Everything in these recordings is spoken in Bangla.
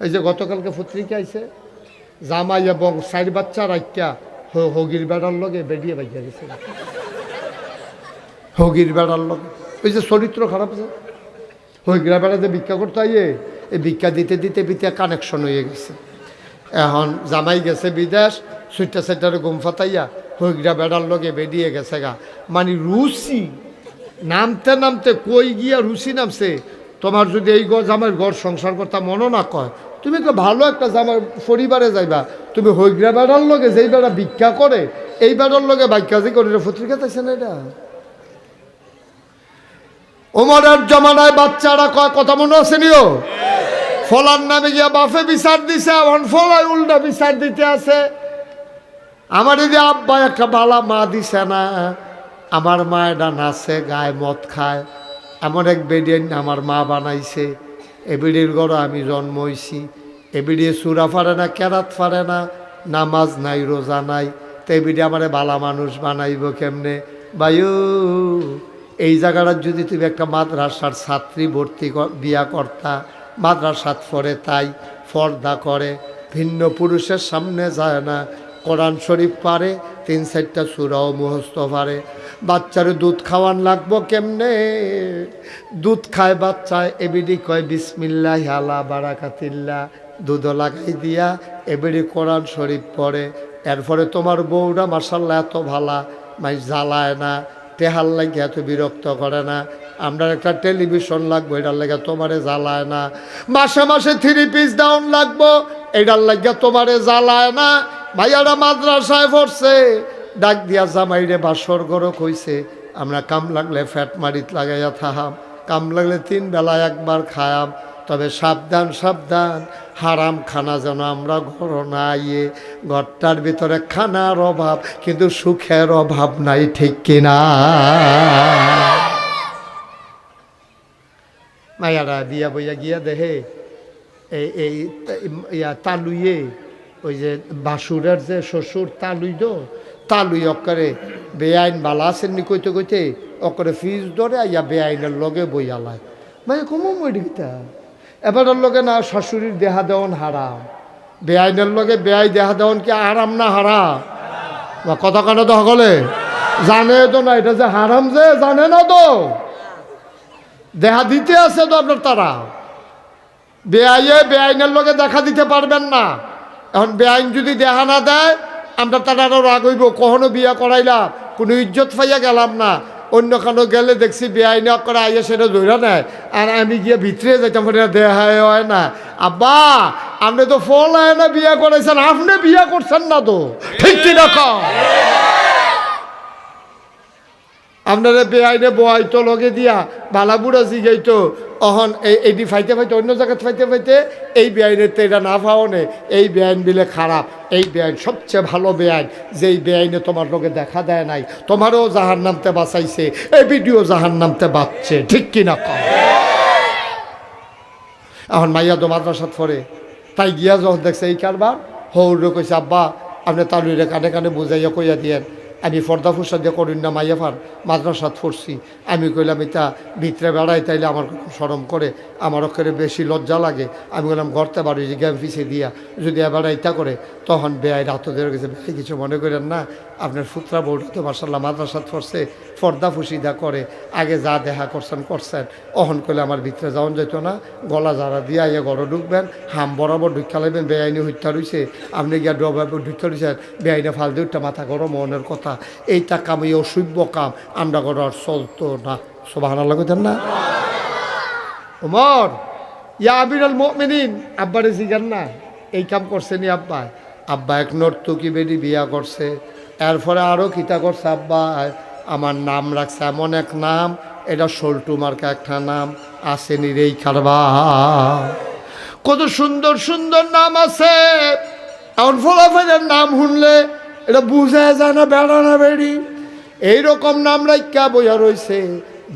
এই যে গতকালকে পত্রিকা আইছে, জামাই এবং চার বাচ্চা হ- হগির বেড়ার লগে বেরিয়ে বাইয়া গেছে। হগির বেড়ার লগে। ওই যে চরিত্র খারাপ আছে হগিরা বেড়াতে ভিক্ষা করতে আইয়ে, এই ভিক্ষা দিতে দিতে দিতে কানেকশন হয়ে গেছে। এখন জামাই গেছে বিদেশ সুইটা সাইটারে গুম ফাতাইয়া হইগরা বেড়ার লগে বেরিয়ে গেছে গা। মানে রুচি, নামতে নামতে কই গিয়া রুচি নামছে, তোমার যদি এই গজ আমার ঘর সংসার করতা মনও না কয় তুমি তো ভালো একটা জামার পরিবারে যাইবা, তুমি হইগরা বেড়ার লগে যেই বেড়া ভিক্ষা করে, এই বেড়ার লগে বাক্যাজি করে পত্রিকা তাইছে না এটা? ওমরের জমানায় বাচ্চারা কয় কথা মনে আছে নিও? ফলার নামে গিয়া বাফে বিচার দিছে, এখন ফলাই উল্টা বিচার দিতে আছে। আমার এই যে আব্বা একটা বালা মা দিছে না, আমার মা এটা নাচে, গায়ে মদ খায়। এমন এক বেডিয়ান আমার মা বানাইছে। এ বেডির গড় আমি জন্ম হইছি। এ বেডিয়ে সুরা ফারে না, কেরাত ফারে না, নামাজ নাই, রোজা নাই। তো এ বেডি আমারে বালা মানুষ বানাইব কেমনে? বায়ু এই জায়গাটার যদি তুমি একটা মাদ্রাসার ছাত্রী ভর্তি বিয়া করতা, মাদ্রাসাত পড়ে তাই ফর্দা করে, ভিন্ন পুরুষের সামনে যায় না, কোরআন শরীফ পারে তিন চারটা সুরাও মুহস্ত পারে। বাচ্চারে দুধ খাওয়ান লাগবো কেমনে? দুধ খায় বাচ্চায় এবিডি কয়, বিসমিল্লাহ আলা বারাকাতিল্লা দুধও লাগাই দিয়া এবিডি কোরআন শরীফ পড়ে। এরপরে তোমার বউরা মার্শাল্লাহ এত ভালা, মাই জ্বালায় না টেহার লাগে এত বিরক্ত করে না। আমরা একটা টেলিভিশন লাগবো, এটার লাগে তোমারে জ্বালায় না। মাসে মাসে থ্রি পিস ডাউন লাগবো, এটার লাগে তোমারে জ্বালায় না। ভাইয়ারা মাদ্রাসায় পড়ছে। ডাক দিয়া জামাইরে বাসর গরক হইছে আমরা কাম লাগলে ফ্যাট মারিত লাগাইয়া থাহাম, কাম লাগলে তিন বেলা একবার খায়াম, তবে সাবধান সাবধান, হারাম খানা যেন আমরা ঘর না ইয়ে ঘরটার ভিতরে খানার অভাব, কিন্তু সুখের অভাব নাই, ঠিক কিনা মায়ারা বিয়া বইয়া গিয়া দেহে এই এই তা- তালুইয়ে ওই যে বাসুরের যে শ্বশুর তালুই দো। তালুই অক্করে বেআইন বালা আসেননি কইতে কইতে অক্করে ফিজ ধরে ইয়া বেআইনের লগে বইয়ালায় মানে কমো মরিকিতা এবারের লগে না শাশুড়ির দেহা দেওয়ান হারাম। বেআইনের লগে বেআই দেহা দেওয়ান কি আরাম না হারা বা কথা কানে তো সকলে? জানে তো না, এটা যে হারাম যে, জানে না তো। দেহা দিতে আছে তো আপনার তারা। বেআইয়ে বেআইনের লগে দেখা দিতে পারবেন না। এখন বেআইন যদি দেহা না দেয়, আমরা তার আরও রাগ হইব। কখনো বিয়া করাইলাম, কোনো ইজ্জত পাইয়া গেলাম না। অন্য কানো গেলে দেখছি বেআইন করে আইয়া সেটা ধরা নেয়। আর আমি গিয়ে ভিতরে যাইতাম দেহায় হয় না। আব্বা, আপনি তো ফল হয় না বিয়া করেছেন আপনি বিয়া করছেন না তো। ঠিক কিনা কম আপনারা বেআইনে বয়াইতো লগে দিয়া, বালাবুড়া জিগাইতো। অহন এই এইটি ফাইতে ফাইতে, অন্য জায়গায় ফাইতে ফাইতে এই বেআইনের তো এটা না পাওনে এই বেআইন বিলে খারাপ। এই বেআইন সবচেয়ে ভালো বেআইন, যেই বেআইনে তোমার লোকে দেখা দেয় নাই, তোমারও জাহার নামতে বাঁচাইছে। এই ভিডিও জাহার নামতে বাঁচছে, ঠিক কিনা কম এখন মাইয়া তো মাদ্রাসাত পড়ে, তাই গিয়া যখন দেখছে এই কারবার, হৌরে কইছে, আব্বা, আপনি তালুরে কানে কানে বুঝাইয়া কইয়া দিয়েন। আমি পর্দা ফুসা দিয়ে করিন না মাইয়াফার মাদ্রাসাত পড়ছি আমি কইলাম, এটা ভিতরে বেড়াই তাইলে আমার খুব সরম করে, আমার অক্ষরে বেশি লজ্জা লাগে। আমি বললাম গড়তে বাড়ি যে গ্যাম পিছিয়ে দিয়া, যদি এবার এটা করে। তখন বেআই রাত ধরে গেছে। বেআই কিছু মনে করেন না। আপনার ফুতরা বউটা তো মার্শাল্লাহ মাদ্রাসাত পড়ছে ফর্দা ফুসিদা করে, আগে যা দেখা করছেন করছেন। অহন করলে আমার ভিতরে যাওয়ান যেত না। গলা যারা দিয়ে আইয়া গড় ঢুকবেন, হাম বরাবর ঢুকা লাগবেন বেআইনি হত্যা রয়েছে আপনি গিয়া ডবার ঢুকতে রয়েছেন বেআইনে ফাল দিয়ে উঠটা মাথা গরম মনের কথা। এইটা কাম, এই অসভ্য কাম, আমরা গড় আর চলতো না। সবাহ লাগতেন না? ওমর ইয়া আবিরাল মুমিনিন, আব্বারে জিগান না। এই কাম করছেনি আব্বা। আব্বা এক নর্তকি বেডি বিয়া করছে। এরপরে আরও কিতা করছে, আব্বা, আমার নাম রাখছে এমন এক নাম, এটা সল্টু মার্কা একটা নাম, আসেনি রেই খারবা কত সুন্দর সুন্দর নাম আছে। এখন ফলাফলের নাম শুনলে এটা বুঝা যায় না, বেড়া না বেড়ি। এইরকম নাম রাখা বইয়া রয়েছে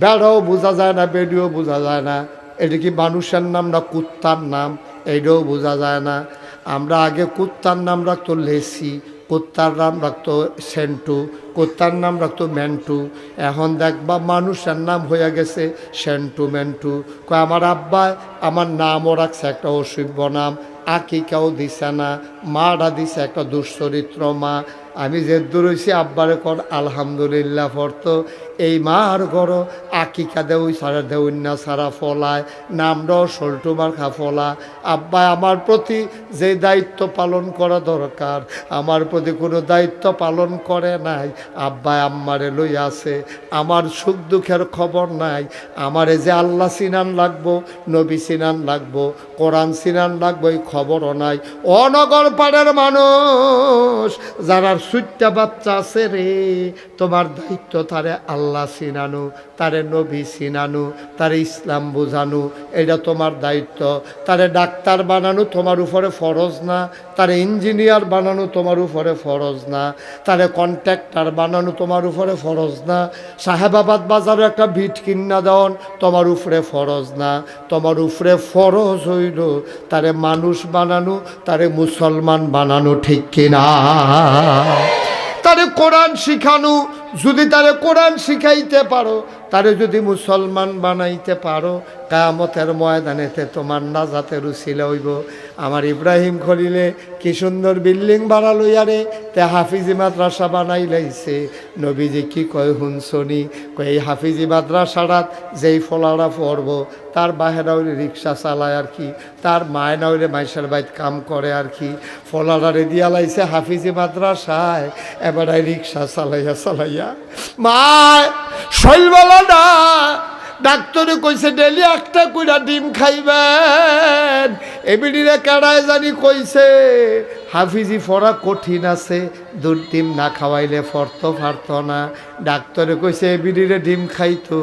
বেড়াও বোঝা যায় না, বেডিও বোঝা যায় না। এটা কি মানুষের নাম না কুত্তার নাম? এইটাও বোঝা যায় না। আমরা আগে কুত্তার নাম রাখতো লেসি, কুত্তার নাম রাখতো সেন্টু, কুত্তার নাম রাখতো মেন্টু। এখন দেখবা মানুষের নাম হয়ে গেছে সেন্টু, মেন্টু। কয়, আমার আব্বা, আমার নামও রাখছে একটা অসভ্য নাম। আকিকাও দিছে না। মাটা দিছে একটা দুশ্চরিত্র মা। আমি যে দূর হয়েছি আব্বারে কর, আলহামদুলিল্লাহ ফর্ত এই মা আর গড় আকিকা দেউ সারা দেউন্না সারা ফলায়। নামটাও সল্টুমার খা ফলা। আব্বা, আমার প্রতি যে দায়িত্ব পালন করা দরকার, আমার প্রতি কোনো দায়িত্ব পালন করে নাই। আব্বা, আম্মারে লই আছে। আমার সুখ দুঃখের খবর নাই। আমারে যে আল্লাহ সিনান লাগবো, নবী সিনান লাগবো, কোরআন সিনান লাগবো, এই খবরও নাই। অনগর পাড়ের মানুষ যারা সুইটটা বাচ্চা আছে রে। তোমার দায়িত্ব তারে আল্লাহ সিনানো তারে নবী সিনানো তারে ইসলাম বোঝানো, এটা তোমার দায়িত্ব। তারে ডাক্তার বানানো তোমার উপরে ফরজ না, তারে ইঞ্জিনিয়ার বানানো তোমার উপরে ফরজ না, তারে কন্ট্রাক্টর বানানো তোমার উপরে ফরজ না সাহেবাবাদ বাজারে একটা ভিট কিনা দেওয়ান তোমার উপরে ফরজ না। তোমার উপরে ফরজ হইল তারে মানুষ বানানো, তারে মুসলমান বানানো ঠিক কিনা? তারে কোরআন শিখানো, যদি তারে কোরআন শিখাইতে পারো, তারে যদি মুসলমান বানাইতে পারো কামতের ময়দানেতে তোমার নাজাতের উচিল হইব। আমার ইব্রাহিম খলিলে কি সুন্দর বিল্ডিং বানালো ইয়ারে, তে হাফিজি মাদ্রাসা বানাই লাইছে। নবীজি কি কয় হুনসনি কয়, এই হাফিজি মাদ্রাসাটাত যেই ফলারা পড়ব, তার বাহেরা হইলে রিক্সা চালায় আর কি, তার মায় না বাইত কাম করে আর কি। ফলারারে দিয়া লাইছে হাফিজি মাদ্রাসায়, এবারে রিক্সা চালাইয়া চালাইয়া মায় না ডাক্তারে কইছে ডেলি একটা কইরা ডিম খাইবেন। এবিডিরে কেডায় জানি কইছে হাফিজি ফরা কঠিন আছে। দুধ ডিম না খাওয়াইলে ফরতো ফারত না। ডাক্তারে কইছে, এবিডিরে ডিম খাইতো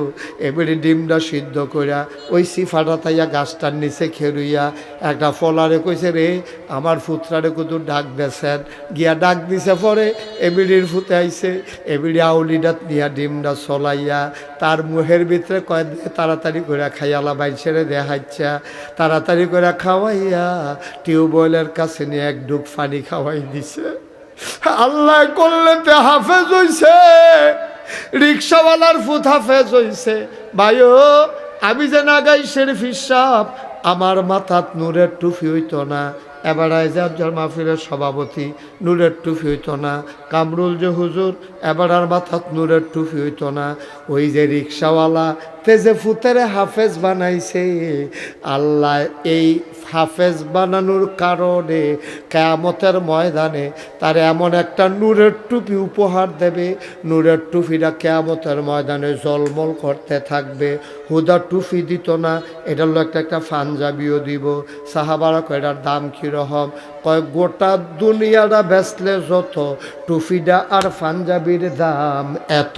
এবিডি ডিমটা সিদ্ধ কইরা ওই সিফাটা তাইয়া গাছটার নিচে খেরুইয়া একটা ফলারে কইছে, রে, আমার ফুতরারে কত ডাক দেছেন। গিয়া ডাক দিছে পরে এবিডির ফুতে আইছে। এবিডি আউলিডাত নিয়া ডিমটা চলাইয়া তার মুহের ভিতরে কয় তাড়াতাড়ি করে খাইয়ালা বাইর ছেড়ে দেখাচ্ছা তাড়াতাড়ি করে খাওয়াইয়া টিউবওয়েলের কাছে নিয়ে এক ডুব পানি খাওয়াই দিছে। আল্লাহ করলে তে হাফেজ হইছে, রিক্সাওয়ালার ফুত হাফেজ হইছে। ভাইও, আমি যে নাগাই শেরিফ হিসাব আমার মাথাত নূরের টুফি হইতো না। এবার আইজার মাহফিলের সভাপতি, নূরের টুফি হইতো না। কামরুল যে হুজুর, এবার আর মাথাত নূরের টুফি হইতো না। ওই যে রিক্সাওয়ালা তেজে ফুতেরে হাফেজ বানাইছে। আল্লাহ এই হাফেজ বানানোর কারণে কেয়ামতের ময়দানে তার এমন একটা নূরের টুপি উপহার দেবে। নূরের টুপিটা কেয়ামতের ময়দানে জলমল করতে থাকবে। হুদা টুপি দিত না, এটা হলো একটা একটা ফাঞ্জাবিও দিব। সাহাবারা কয়টার দাম কীরকম কয়, গোটা দুনিয়াটা বেচলে যত, টুপিটা আর পাঞ্জাবির দাম এত।